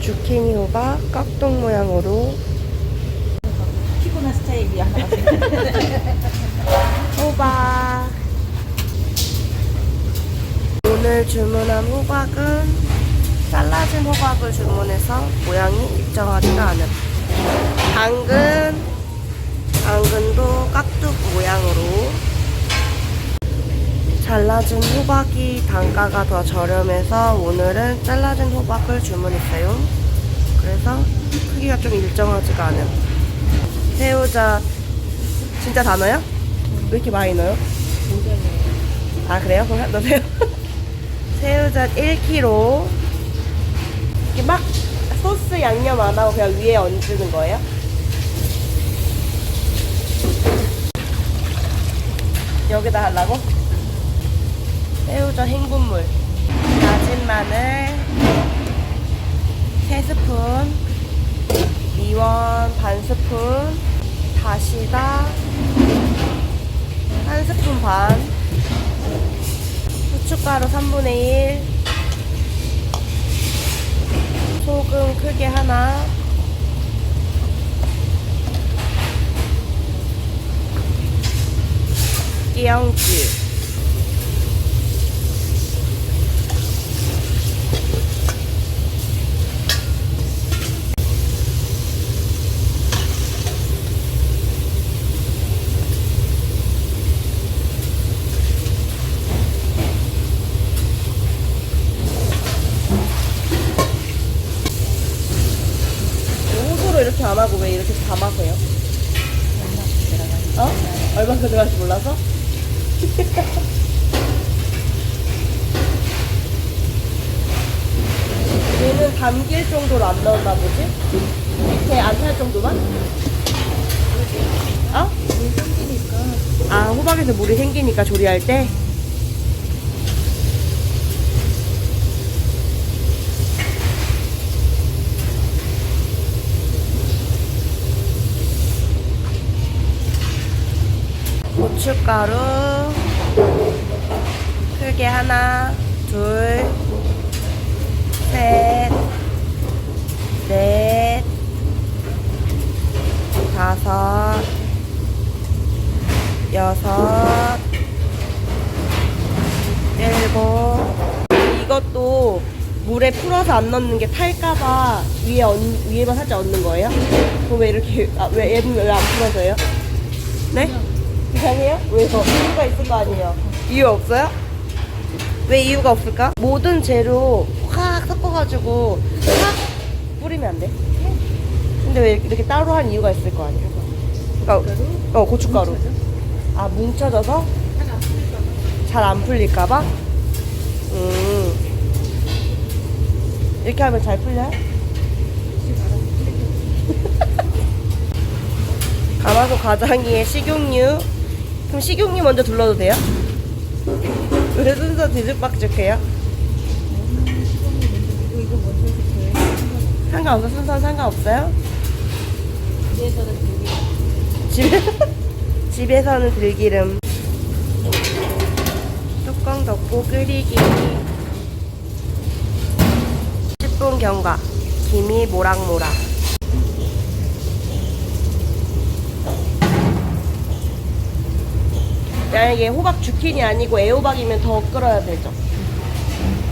주키니 호박 깍둑 모양으로 피곤한 스타일이 하나 같은데. 호박 오늘 주문한 호박은 잘라진 호박을 주문해서 모양이 일정하지가 않은. 당근 당근도 깍둑 모양으로. 잘라진 호박이 단가가 더 저렴해서 오늘은 잘라진 호박을 주문했어요. 그래서 크기가 좀 일정하지가 않은. 새우젓. 진짜 다 넣어요? 왜 이렇게 많이 넣어요? 아 그래요? 그럼 넣으세요. 새우젓 1kg 이렇게 막 소스 양념 안 하고 그냥 위에 얹는 거예요? 여기다 하려고? 새우젓 헹군물 다진 마늘 3스푼 미원 반 스푼 다시다 한 스푼 반 후춧가루 3분의 1 소금 크게 하나. 끼영주 호수로 이렇게 안 하고 담아세요? 어? 얼마큼 들어갈지 몰라서? 얘는 담길 정도로 안 넣었나 보지? 밑에 안 살 정도만? 어? 아, 호박에서 물이 생기니까 조리할 때? 고춧가루 크게 하나, 둘, 셋, 넷, 다섯, 여섯, 일곱. 이것도 물에 풀어서 안 넣는 게 탈까봐 위에 얹, 위에만 살짝 얹는 거예요? 그럼 왜 이렇게, 아, 왜 얘는 왜 안 풀어서요? 네? 이상해요? 왜요? 이유가 있을 거 아니에요? 이유 없어요? 왜 이유가 없을까? 모든 재료 확 섞어가지고 확 뿌리면 안 돼? 근데 왜 이렇게 따로 한 이유가 있을 거 아니에요? 그러니까, 어, 고춧가루. 아, 뭉쳐져서? 잘 안 풀릴까봐? 음. 이렇게 하면 잘 풀려요? 가마솥 가장이에 식용유. 그럼 식용유 먼저 둘러도 돼요? 왜 순서 먼저 해주세요. 상관없어? 순서는 상관없어요? 집에, 집에서는 들기름. 뚜껑 덮고 끓이기. 10분 경과. 김이 모락모락. 만약에 호박 주킨이 아니고 애호박이면 더 끓어야 되죠.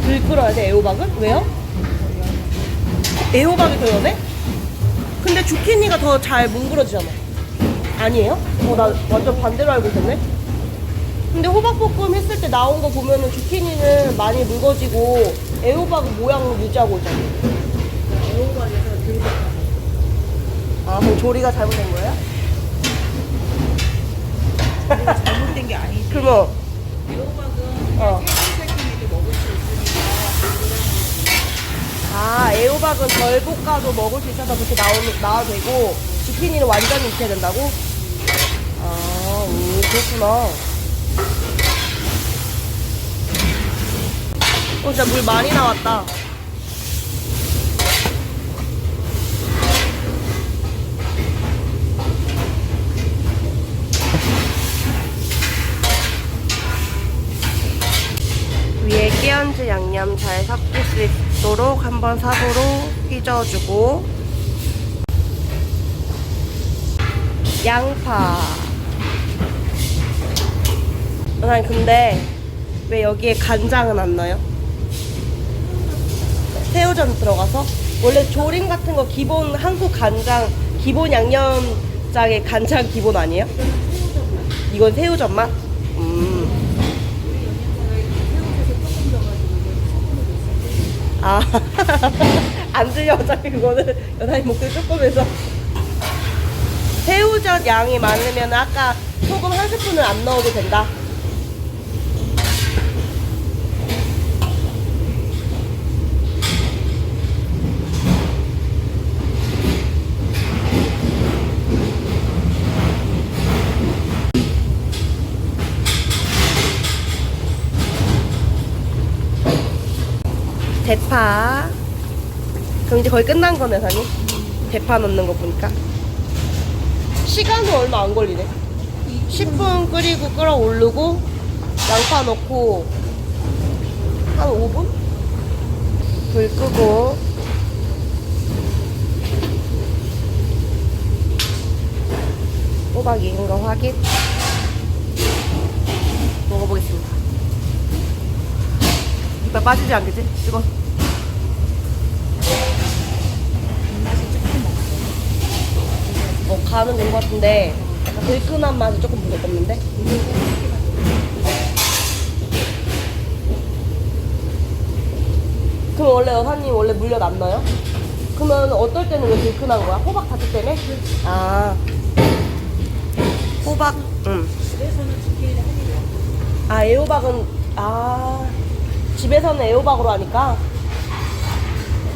덜 끓어야 돼, 애호박은? 왜요? 애호박이 더 연해? 근데 주키니가 더 잘 뭉그러지잖아. 아니에요? 어, 나 완전 반대로 알고 있었네? 근데 호박볶음 했을 때 나온 거 보면은 주키니는 많이 묽어지고 애호박은 모양 유지하고 있잖아. 애호박에서 들고 아, 그럼 조리가 잘못된 거예요? 우리가 잘못된 게 아니지. 그러면, 애호박은 어. 새콤새콤하게 먹을 수 있으니까 아, 애호박은 덜 볶아도 먹을 수 있어서 그렇게 나오는, 나와도 되고, 주키니는 완전히 익혀야 된다고? 아, 음, 그렇구나. 어, 진짜 물 많이 나왔다. 있도록 한번 사고로 휘저어주고 양파 아니 근데 왜 여기에 간장은 안 넣어요? 새우젓 들어가서 원래 조림 같은 거 기본 한국 간장 기본 양념장에 간장 기본 아니에요? 이건 새우젓 맛? 음. 아, 안 들려, 어차피 그거는 여사님 목소리 조금 해서. 새우젓 양이 많으면 아까 소금 한 스푼을 안 넣어도 된다. 대파. 그럼 이제 거의 끝난 거네, 사님? 대파 넣는 거 보니까. 시간은 얼마 안 걸리네. 10분 끓이고 끓어오르고, 양파 넣고, 한 5분? 불 끄고, 호박 익은 거 확인. 먹어보겠습니다. 이빨 빠지지 않겠지? 뜨거. 어, 가는 된것 같은데 들끈한 맛이 조금 부족했는데? 그럼 원래 여사님 원래 물엿 안 넣어요? 그러면 어떨 때는 왜 들끈한 거야? 호박 자체 때문에? 아 호박 응. 그래서는 치킨이 한입 아 애호박은 아 집에서는 애호박으로 하니까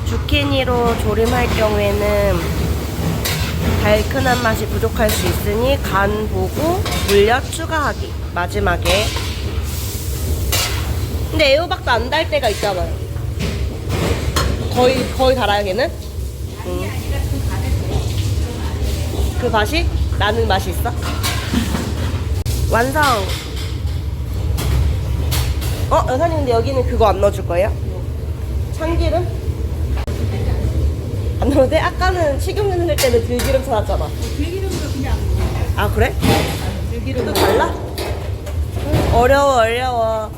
주키니로 조림할 경우에는 달큰한 맛이 부족할 수 있으니 간 보고 물엿 추가하기. 마지막에. 근데 애호박도 안 달 때가 있잖아요. 거의 거의 달아요 걔는? 응. 그 맛이? 나는 맛이 있어? 완성. 어 여사님 근데 여기는 그거 안 넣어줄 거예요? 참기름? 안 오는데 아까는 식용유 넣을 때는 들기름 찾았잖아. 들기름도 그냥 아 그래? 들기름도 달라? 어려워 어려워.